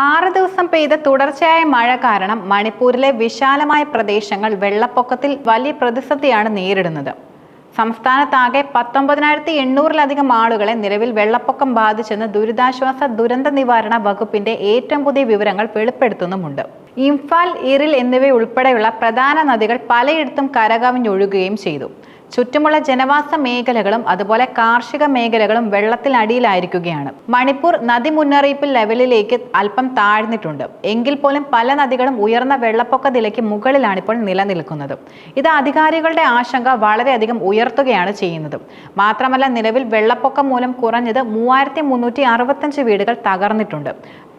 ആറ് ദിവസം പെയ്ത തുടർച്ചയായ മഴ കാരണം മണിപ്പൂരിലെ വിശാലമായ പ്രദേശങ്ങൾ വെള്ളപ്പൊക്കത്തിൽ വലിയ പ്രതിസന്ധിയാണ് നേരിടുന്നത്. സംസ്ഥാനത്താകെ പത്തൊമ്പതിനായിരത്തി എണ്ണൂറിലധികം ആളുകളെ നിലവിൽ വെള്ളപ്പൊക്കം ബാധിച്ചെന്ന് ദുരിതാശ്വാസ ദുരന്ത നിവാരണ വകുപ്പിന്റെ ഏറ്റവും പുതിയ വിവരങ്ങൾ വെളിപ്പെടുത്തുന്നുമുണ്ട്. ഇംഫാൽ ഇറിൽ എന്നിവയുൾപ്പെടെയുള്ള പ്രധാന നദികൾ പലയിടത്തും കരകവിഞ്ഞൊഴുകുകയും ചെയ്തു. ചുറ്റുമുള്ള ജനവാസ മേഖലകളും അതുപോലെ കാർഷിക മേഖലകളും വെള്ളത്തിനടിയിലായിരിക്കുകയാണ് മണിപ്പൂർ നദി മുന്നറിയിപ്പ് ലെവലിലേക്ക് അല്പം താഴ്ന്നിട്ടുണ്ട്. എങ്കിൽ പോലും പല നദികളും ഉയർന്ന വെള്ളപ്പൊക്ക നിലയ്ക്ക് മുകളിലാണ് ഇപ്പോൾ നിലനിൽക്കുന്നത്. ഇത് അധികാരികളുടെ ആശങ്ക വളരെയധികം ഉയർത്തുകയാണ് ചെയ്യുന്നത്. മാത്രമല്ല നിലവിൽ വെള്ളപ്പൊക്കം മൂലം കുറഞ്ഞത് മൂവായിരത്തി മുന്നൂറ്റി അറുപത്തഞ്ച് വീടുകൾ തകർന്നിട്ടുണ്ട്.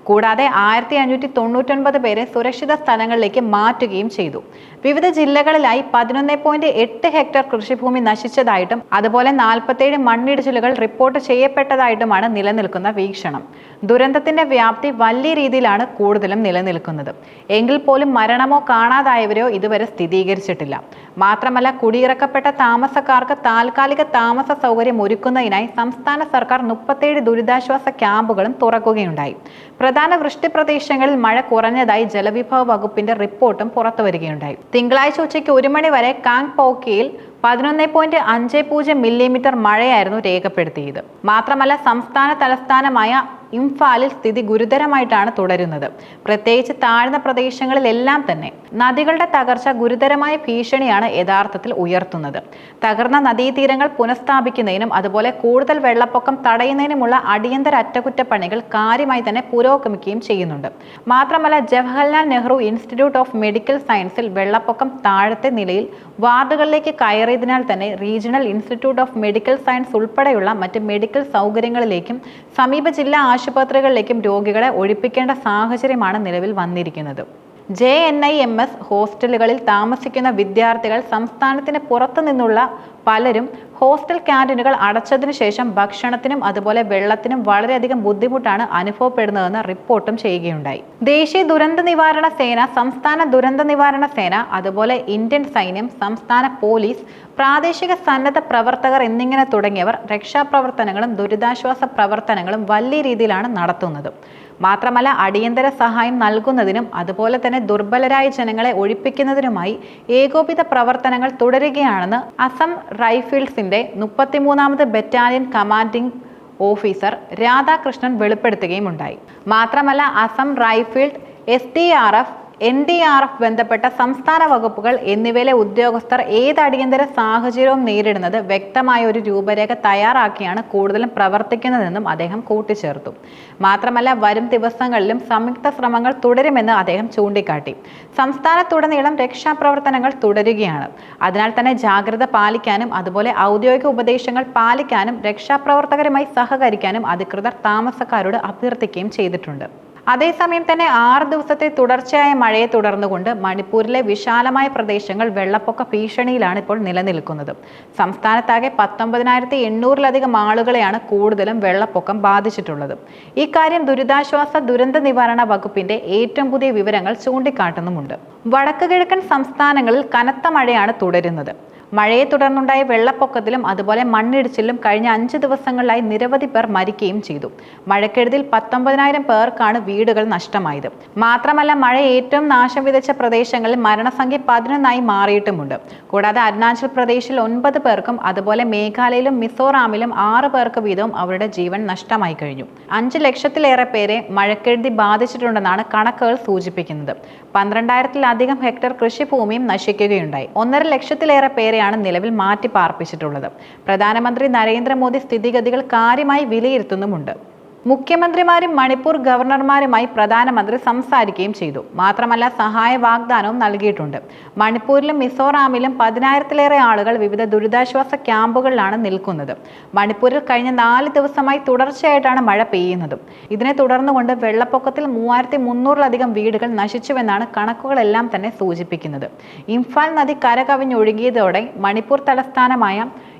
കൂടാതെ ആയിരത്തി അഞ്ഞൂറ്റി തൊണ്ണൂറ്റൊൻപത് പേരെ സുരക്ഷിത സ്ഥലങ്ങളിലേക്ക് മാറ്റുകയും ചെയ്തു. വിവിധ ജില്ലകളിലായി പതിനൊന്ന് പോയിന്റ് എട്ട് ഹെക്ടർ കൃഷിഭൂമി നശിച്ചതായിട്ടും അതുപോലെ നാൽപ്പത്തേഴ് മണ്ണിടിച്ചിലുകൾ റിപ്പോർട്ട് ചെയ്യപ്പെട്ടതായിട്ടുമാണ് നിലനിൽക്കുന്ന വീക്ഷണം. ദുരന്തത്തിന്റെ വ്യാപ്തി വലിയ രീതിയിലാണ് കൂടുതലും നിലനിൽക്കുന്നത്. എങ്കിൽ പോലും മരണമോ കാണാതായവരോ ഇതുവരെ സ്ഥിരീകരിച്ചിട്ടില്ല. മാത്രമല്ല കുടിയിറക്കപ്പെട്ട താമസക്കാർക്ക് താൽക്കാലിക താമസ സൗകര്യം ഒരുക്കുന്നതിനായി സംസ്ഥാന സർക്കാർ മുപ്പത്തേഴ് ദുരിതാശ്വാസ ക്യാമ്പുകളും തുറക്കുകയുണ്ടായി. പ്രധാന വൃഷ്ടി പ്രദേശങ്ങളിൽ മഴ കുറഞ്ഞതായി ജലവിഭവ വകുപ്പിന്റെ റിപ്പോർട്ടും പുറത്തുവരികയുണ്ടായി. തിങ്കളാഴ്ച ഉച്ചയ്ക്ക് ഒരു മണി വരെ കാങ് പോക്കിയിൽ പതിനൊന്ന് പോയിന്റ് അഞ്ച് പൂജ്യം മില്ലിമീറ്റർ മഴയായിരുന്നു രേഖപ്പെടുത്തിയത്. മാത്രമല്ല സംസ്ഥാന തലസ്ഥാനമായ ഇംഫാലിൽ സ്ഥിതി ഗുരുതരമായിട്ടാണ് തുടരുന്നത്. പ്രത്യേകിച്ച് താഴ്ന്ന പ്രദേശങ്ങളിലെല്ലാം തന്നെ നദികളുടെ തകർച്ച ഗുരുതരമായ ഭീഷണിയാണ് യഥാർത്ഥത്തിൽ ഉയർത്തുന്നത്. തകർന്ന നദീതീരങ്ങൾ പുനഃസ്ഥാപിക്കുന്നതിനും അതുപോലെ കൂടുതൽ വെള്ളപ്പൊക്കം തടയുന്നതിനുമുള്ള അടിയന്തര അറ്റകുറ്റപ്പണികൾ കാര്യമായി തന്നെ പുരോഗമിക്കുകയും ചെയ്യുന്നുണ്ട്. മാത്രമല്ല Jawaharlal Nehru institute of medical സയൻസിൽ വെള്ളപ്പൊക്കം താഴത്തെ നിലയിൽ വാർഡുകളിലേക്ക് കയറിയതിനാൽ തന്നെ regional institute of medical science ഉൾപ്പെടെയുള്ള മറ്റ് മെഡിക്കൽ സൗകര്യങ്ങളിലേക്കും സമീപ ജില്ലാ ആശുപത്രികളിലേക്കും രോഗികളെ ഒഴിപ്പിക്കേണ്ട സാഹചര്യമാണ് നിലവിൽ വന്നിരിക്കുന്നത്. J N I M S ഹോസ്റ്റലുകളിൽ താമസിക്കുന്ന വിദ്യാർത്ഥികൾ സംസ്ഥാനത്തിന് പുറത്തു നിന്നുള്ള പലരും ഹോസ്റ്റൽ ക്യാന്റീനുകൾ അടച്ചതിനു ശേഷം ഭക്ഷണത്തിനും അതുപോലെ വെള്ളത്തിനും വളരെയധികം ബുദ്ധിമുട്ടാണ് അനുഭവപ്പെടുന്നതെന്ന് റിപ്പോർട്ടും ചെയ്യുകയുണ്ടായി. ദേശീയ ദുരന്ത നിവാരണ സേന സംസ്ഥാന ദുരന്ത നിവാരണ സേന അതുപോലെ ഇന്ത്യൻ സൈന്യം സംസ്ഥാന പോലീസ് പ്രാദേശിക സന്നദ്ധ പ്രവർത്തകർ എന്നിങ്ങനെ തുടങ്ങിയവർ രക്ഷാപ്രവർത്തനങ്ങളും ദുരിതാശ്വാസ പ്രവർത്തനങ്ങളും വലിയ രീതിയിലാണ് നടത്തുന്നത്. മാത്രമല്ല അടിയന്തര സഹായം നൽകുന്നതിനും അതുപോലെ തന്നെ ദുർബലരായ ജനങ്ങളെ ഒഴിപ്പിക്കുന്നതിനുമായി ഏകോപിത പ്രവർത്തനങ്ങൾ തുടരുകയാണെന്ന് അസം റൈഫിൾസിന്റെ മുപ്പത്തിമൂന്നാമത് ബറ്റാലിയൻ കമാൻഡിംഗ് ഓഫീസർ രാധാകൃഷ്ണൻ വെളിപ്പെടുത്തുകയും ഉണ്ടായി മാത്രമല്ല Assam rifles S D R F N D R F ബന്ധപ്പെട്ട സംസ്ഥാന വകുപ്പുകൾ എന്നിവയിലെ ഉദ്യോഗസ്ഥർ ഏത് അടിയന്തര സാഹചര്യവും നേരിടുന്നത് വ്യക്തമായ ഒരു രൂപരേഖ തയ്യാറാക്കിയാണ് കൂടുതലും പ്രവർത്തിക്കുന്നതെന്നും അദ്ദേഹം കൂട്ടിച്ചേർത്തു. മാത്രമല്ല വരും ദിവസങ്ങളിലും സംയുക്ത ശ്രമങ്ങൾ തുടരുമെന്ന് അദ്ദേഹം ചൂണ്ടിക്കാട്ടി. സംസ്ഥാനത്തുടനീളം രക്ഷാപ്രവർത്തനങ്ങൾ തുടരുകയാണ്. അതിനാൽ തന്നെ ജാഗ്രത പാലിക്കാനും അതുപോലെ ഔദ്യോഗിക ഉപദേശങ്ങൾ പാലിക്കാനും രക്ഷാപ്രവർത്തകരുമായി സഹകരിക്കാനും അധികൃതർ താമസക്കാരോട് അഭ്യർത്ഥിക്കുകയും ചെയ്തിട്ടുണ്ട്. അതേസമയം തന്നെ ആറ് ദിവസത്തെ തുടർച്ചയായ മഴയെ തുടർന്നുകൊണ്ട് മണിപ്പൂരിലെ വിശാലമായ പ്രദേശങ്ങൾ വെള്ളപ്പൊക്ക ഭീഷണിയിലാണ് ഇപ്പോൾ നിലനിൽക്കുന്നത്. സംസ്ഥാനത്താകെ പത്തൊമ്പതിനായിരത്തി എണ്ണൂറിലധികം ആളുകളെയാണ് കൂടുതലും വെള്ളപ്പൊക്കം ബാധിച്ചിട്ടുള്ളത്. ഇക്കാര്യം ദുരിതാശ്വാസ ദുരന്ത നിവാരണ വകുപ്പിന്റെ ഏറ്റവും പുതിയ വിവരങ്ങൾ ചൂണ്ടിക്കാട്ടുന്നുമുണ്ട്. വടക്കു കിഴക്കൻ സംസ്ഥാനങ്ങളിൽ കനത്ത മഴയാണ് തുടരുന്നത്. മഴയെ തുടർന്നുണ്ടായ വെള്ളപ്പൊക്കത്തിലും അതുപോലെ മണ്ണിടിച്ചിലും കഴിഞ്ഞ അഞ്ച് ദിവസങ്ങളിലായി നിരവധി പേർ മരിക്കുകയും ചെയ്തു. മഴക്കെടുതിൽ പത്തൊമ്പതിനായിരം പേർക്കാണ് വീടുകൾ നഷ്ടമായത്. മാത്രമല്ല മഴ ഏറ്റവും നാശം വിതച്ച പ്രദേശങ്ങളിൽ മരണസംഖ്യ പതിനൊന്നായി മാറിയിട്ടുമുണ്ട്. കൂടാതെ അരുണാചൽ പ്രദേശിൽ ഒൻപത് പേർക്കും അതുപോലെ മേഘാലയയിലും മിസോറാമിലും ആറ് പേർക്ക് വീതവും അവരുടെ ജീവൻ നഷ്ടമായി കഴിഞ്ഞു. അഞ്ച് ലക്ഷത്തിലേറെ പേരെ മഴക്കെടുതി ബാധിച്ചിട്ടുണ്ടെന്നാണ് കണക്കുകൾ സൂചിപ്പിക്കുന്നത്. പന്ത്രണ്ടായിരത്തിലധികം ഹെക്ടർ കൃഷിഭൂമിയും നശിക്കുകയുണ്ടായി. ഒന്നര ലക്ഷത്തിലേറെ പേരെയാണ് നിലവിൽ മാറ്റി പാർപ്പിച്ചിട്ടുള്ളത് പ്രധാനമന്ത്രി നരേന്ദ്രമോദി സ്ഥിതിഗതികൾ കാര്യമായി വിലയിരുത്തുന്നുമുണ്ട്. മുഖ്യമന്ത്രിമാരും മണിപ്പൂർ ഗവർണർമാരുമായി പ്രധാനമന്ത്രി സംസാരിക്കുകയും ചെയ്തു. മാത്രമല്ല സഹായ വാഗ്ദാനവും നൽകിയിട്ടുണ്ട്. മണിപ്പൂരിലും മിസോറാമിലും പതിനായിരത്തിലേറെ ആളുകൾ വിവിധ ദുരിതാശ്വാസ ക്യാമ്പുകളിലാണ് നിൽക്കുന്നത്. മണിപ്പൂരിൽ കഴിഞ്ഞ നാല് ദിവസമായി തുടർച്ചയായിട്ടാണ് മഴ പെയ്യുന്നത്. ഇതിനെ തുടർന്നുകൊണ്ട് വെള്ളപ്പൊക്കത്തിൽ മൂവായിരത്തി മുന്നൂറിലധികം വീടുകൾ നശിച്ചുവെന്നാണ് കണക്കുകളെല്ലാം തന്നെ സൂചിപ്പിക്കുന്നത്. ഇംഫാൽ നദി കരകവിഞ്ഞൊഴുകിയതോടെ മണിപ്പൂർ തലസ്ഥാനമായ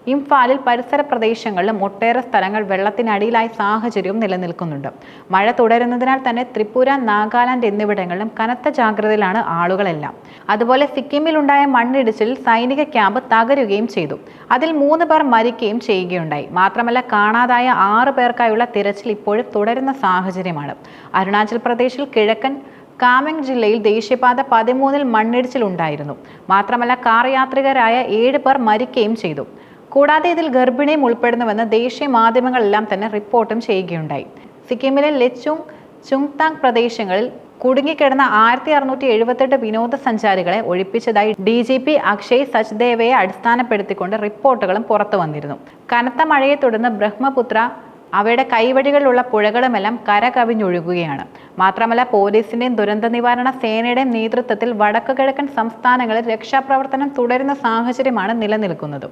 ഇംഫാലിൽ പരിസര പ്രദേശങ്ങളിലും ഒട്ടേറെ സ്ഥലങ്ങൾ വെള്ളത്തിനടിയിലായ സാഹചര്യവും നിലനിൽക്കുന്നുണ്ട്. മഴ തുടരുന്നതിനാൽ തന്നെ ത്രിപുര നാഗാലാൻഡ് എന്നിവിടങ്ങളിലും കനത്ത ജാഗ്രതയിലാണ് ആളുകളെല്ലാം. അതുപോലെ സിക്കിമിലുണ്ടായ മണ്ണിടിച്ചിലിൽ സൈനിക ക്യാമ്പ് തകരുകയും ചെയ്തു. അതിൽ മൂന്ന് പേർ മരിക്കുകയും ചെയ്യുകയുണ്ടായി. മാത്രമല്ല കാണാതായ ആറ് പേർക്കായുള്ള തിരച്ചിൽ ഇപ്പോഴും തുടരുന്ന സാഹചര്യമാണ്. അരുണാചൽ പ്രദേശിൽ കിഴക്കൻ കാമെങ് ജില്ലയിൽ ദേശീയപാത പതിമൂന്നിൽ മണ്ണിടിച്ചിലുണ്ടായിരുന്നു. മാത്രമല്ല കാർ യാത്രികരായ ഏഴ് പേർ മരിക്കുകയും ചെയ്തു. കൂടാതെ ഇതിൽ ഗർഭിണിയും ഉൾപ്പെടുന്നുവെന്ന് ദേശീയ മാധ്യമങ്ങളെല്ലാം തന്നെ റിപ്പോർട്ടും ചെയ്യുകയുണ്ടായി. സിക്കിമിലെ ലെച്ചുങ് ചുങ്താങ് പ്രദേശങ്ങളിൽ കുടുങ്ങിക്കിടന്ന ആയിരത്തി അറുന്നൂറ്റി എഴുപത്തെട്ട് വിനോദസഞ്ചാരികളെ ഒഴിപ്പിച്ചതായി ഡി ജി പി അക്ഷയ് സച്ദേവയെ അടിസ്ഥാനപ്പെടുത്തിക്കൊണ്ട് റിപ്പോർട്ടുകളും പുറത്തു വന്നിരുന്നു. കനത്ത മഴയെ തുടർന്ന് ബ്രഹ്മപുത്ര അവയുടെ കൈവഴികളിലുള്ള പുഴകളുമെല്ലാം കരകവിഞ്ഞൊഴുകുകയാണ്. മാത്രമല്ല പോലീസിന്റെയും ദുരന്ത നിവാരണ സേനയുടെയും നേതൃത്വത്തിൽ വടക്കു കിഴക്കൻ സംസ്ഥാനങ്ങളിൽ രക്ഷാപ്രവർത്തനം തുടരുന്ന സാഹചര്യമാണ് നിലനിൽക്കുന്നത്.